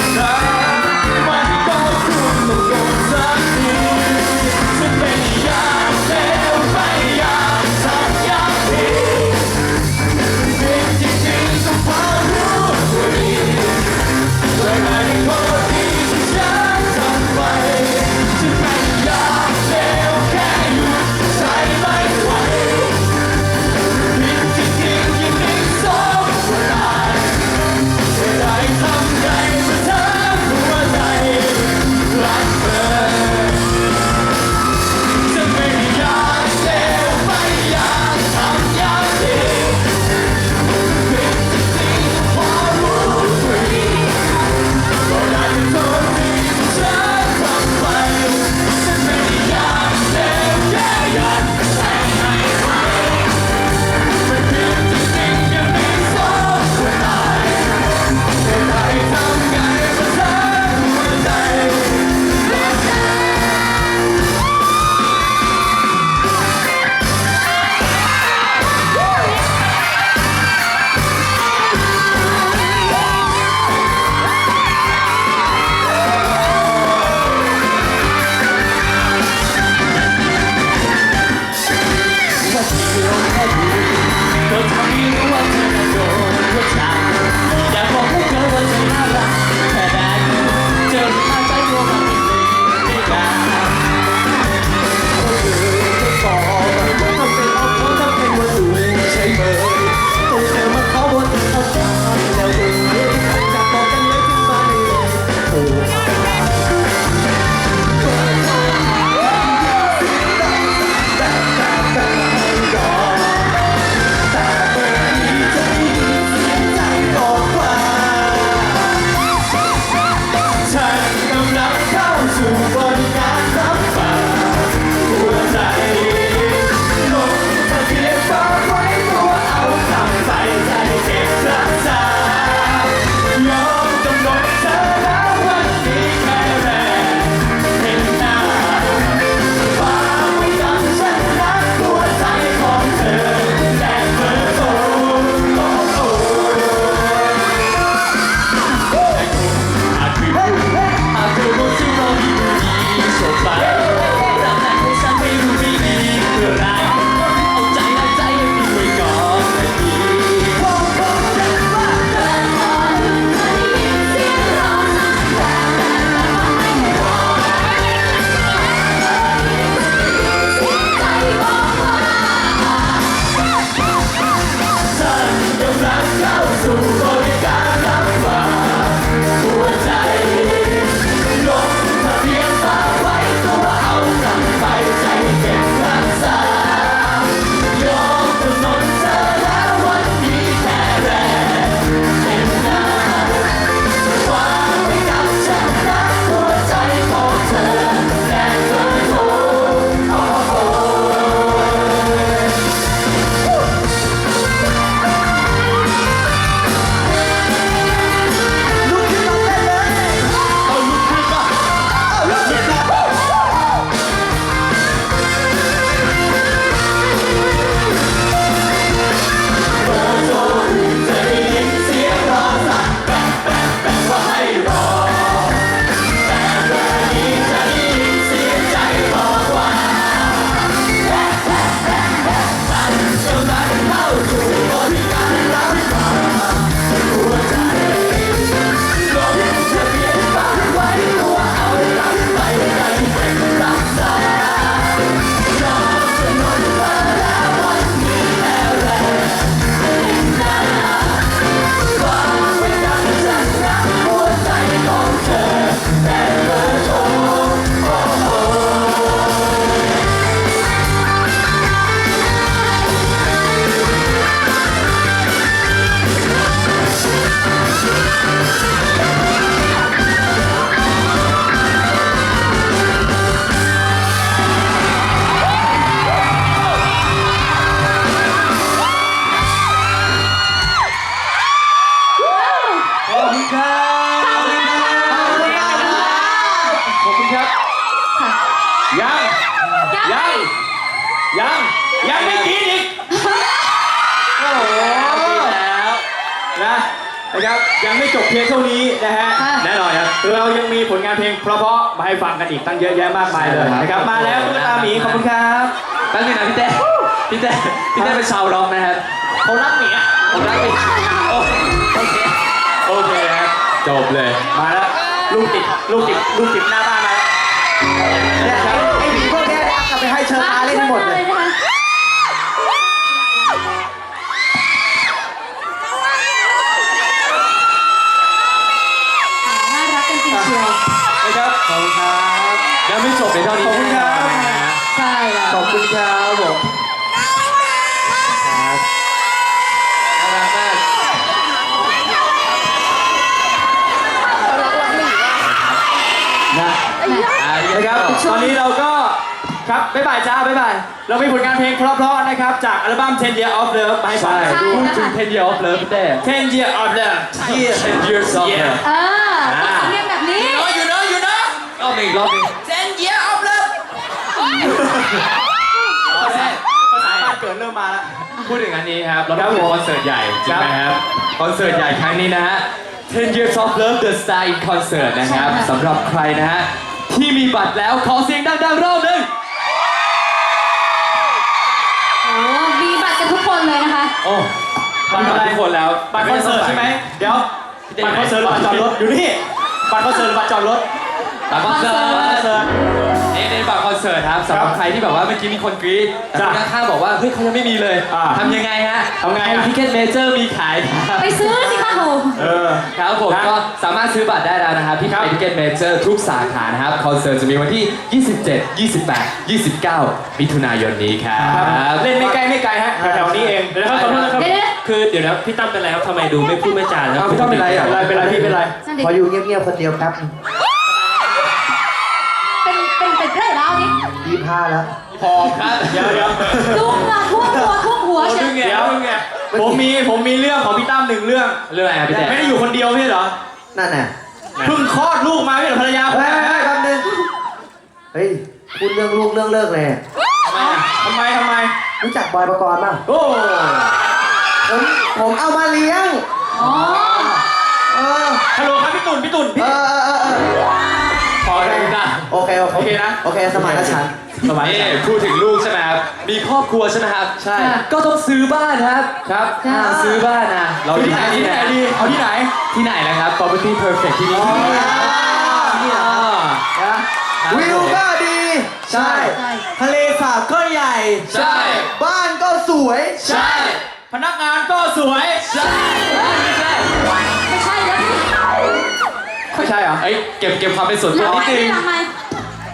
다 เพียงเท่านี้นะฮะค่ะ แน่นอนครับ เรายังมีผลงานเพลงเพราะๆมาให้ฟังกันอีกตั้งเยอะแยะมากมายเลยนะครับมาแล้วตุ๊กตาหมีขอบคุณครับแป๊บนึงนะพี่เต้พี่เต้พี่เต้เป็นชาวร็อกนะครับเขารักหมีอะผมรักพี่โอโอเคโอเคครับจบเลย มาแล้วลูกติดลูกติดลูกติดหน้าบ้านมาแล้วเนี่ยครับไอ้หมีพวกเนี้ยเนี่ยเอาไปให้เชิญอาเล่นให้หมดเลยน่ ครับขอบคุณครับยังไม่จบในเท่านี้ขอบคุณครับแน่นอนนะฮะใช่แล้ว ขอบคุณครับผมครับน่ารักมากนะอ่านะครับ ตอนนี้เราก็ครับบ๊ายบายจ้าบ๊ายบาย เรามีผลงานเพลงเพราะๆนะครับ จากอัลบั้ม 10 Year of Love มาให้ฟัใช่งพูดถึง 10 year of love พี่เต้10 Year of Love 10 years of Yeah love เออต้องสำเนียงแบบนี้ you know you know ร อบหนึ่งอีกรอบหนึ่ง10 Year of Love ภาษาภาษาบ้านเกิดเริ่มมาแล้ว พูดถึงอันนี้ครับเราครัต้บองผมคอนเสิร์ตใหญ่จริงไหมครับคอนเสิร์ตใหญ่ครั้งนี้นะฮะ10 years of love the star in concert นะครับใช่ค่ะสำหรับใครนะฮะ ที่มีบัตรแล้วขอเสียงดังๆรอบหนึ่งโอ้โอ้บัตรทุกคนแล้วบัตรคอนเสิร์ตใช่ไหมเดี๋ยวบัตรคอนเสิร์ตหรือบัตรจอดรถอยู่นี่บัตรคอนเสิร์ตหรือบัตรจอดรถ บัตรคอนเสิร์บัตรคอนตเสิร์ต นี่ในบัตรคอนเสิร์ตครับสำหรับใครที่แบบว่าเมื่อกี้มีคนกรี๊ดแต่จ้ะคนข้างๆบอกว่าเฮ้ยเขายังไม่มีเลยอ่าทำยังไงฮะทำไงอะ ทิเก็ตเมเจอร์มีขายครับไปซื้อสิคะโหเออ ครับผมนะก็สามารถซื้อบัตรได้แล้วนะครับที่ครัไทบยทิเก็ตเมเจอร์ทุกสาขานะครับคอนเสิร์ตจะมีวันที่ 27 28 29 มิถุนายนนี้ครับ เล่นไม่ไกลไม่ไกลฮะแถวๆนี้เองเดี๋ยวนะครับขอโทษนะครับเดี๋ยวเดี๋ยวคือเดี๋ยวนะพี่ตั้มเป็นไรครับทำไมดูไม่พูดไม่จาแล้ว อ้าวพี่ตั้มเป็นไรอะเป็นไรเป็นไรพี่เป็นไร นั่นดิ ขออยู่เงียบๆคนเดียวแป๊บ ยี่ห้าแล้วพอครับเดี๋ยวเดี๋ยวลุงอะท่วมตัวท่วมหัวเชียวเดี๋ยวผมมีผมมีเรื่องของพี่ตั้มหนึ่งเรื่อง เรื่องอะไรครับพี่แจ๊ไม่ได้อยู่คนเดียวพี่เหรอนั่นน่ะเพิ่งคลอดลูกมาพี่เหรอภรรยาผมเฮ้ยเฮ้ยแป๊บนึงเฮ้ยพูดเรื่องลูกเรื่องเลิกเลย ทำไมทำไมรู้จักบอยประกรณ์ป่ะโอ้ผมผมเอามาเลี้ยง อ๋อ เออฮัลโหลครับพี่ตุ่นพี่ตุ่นเอพี่อเออเออเออ พอเลยนะโอเคโอเคโอเคนะ โอเคสมานฉันท์สบายนี่ใจพูดถึงลูกใช่ไหมครับมีครอบครัวใช่ไหมครับ ใช่ ก็ต้องซื้อบ้านครับ ครับอ่าซื้อบ้านนะเราที่ไหนที่ไหนดีเอาที่ไหน ที่ไหนนะครับ property perfect ที่นี่ที่นี่ที่นี่อ่านะวิวก็ดีใช่ใช่ ทะเลสาบก็ใหญ่ ใช่ บ้านก็สวย ใช่ พนักงานก็สวย ใช่ ไม่ใช่เหรอ เอ้ยเก็บเก็บความเป็นส่วนหตัลัวงนิดไม้นึงหลังไม้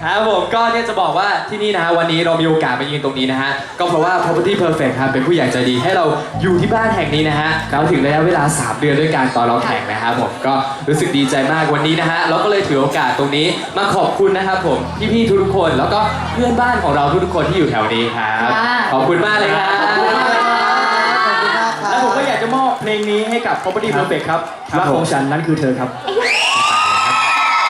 ครับผมก็เนี่ยจะบอกว่าที่นี่นะฮะวันนี้เรามีโอกาสมายืนตรงนี้นะฮะก็เพราะว่า property perfect ครับเป็นผู้ใหญ่ใจดีให้เราอยู่ที่บ้านแห่งนี้นะฮะเราถึงระยะเวลา 3 เดือนด้วยการตอนเราแข่งนะครับผมก็รู้สึกดีใจมากวันนี้นะฮะเราก็เลยถือโอกาสตรงนี้มาขอบคุณนะครับผมพี่ๆทุกๆคน แล้วก็เพื่อนบ้านของเราทุกๆคนที่อยู่แถวนี้ครับขอบคุณมากเลยครับขอบคุณมากครับแล้วผมก็อยากจะมอบเพลงนี้ให้กับ Property Perfect ครับรักของฉันนั้นคือเธอครับเอ๊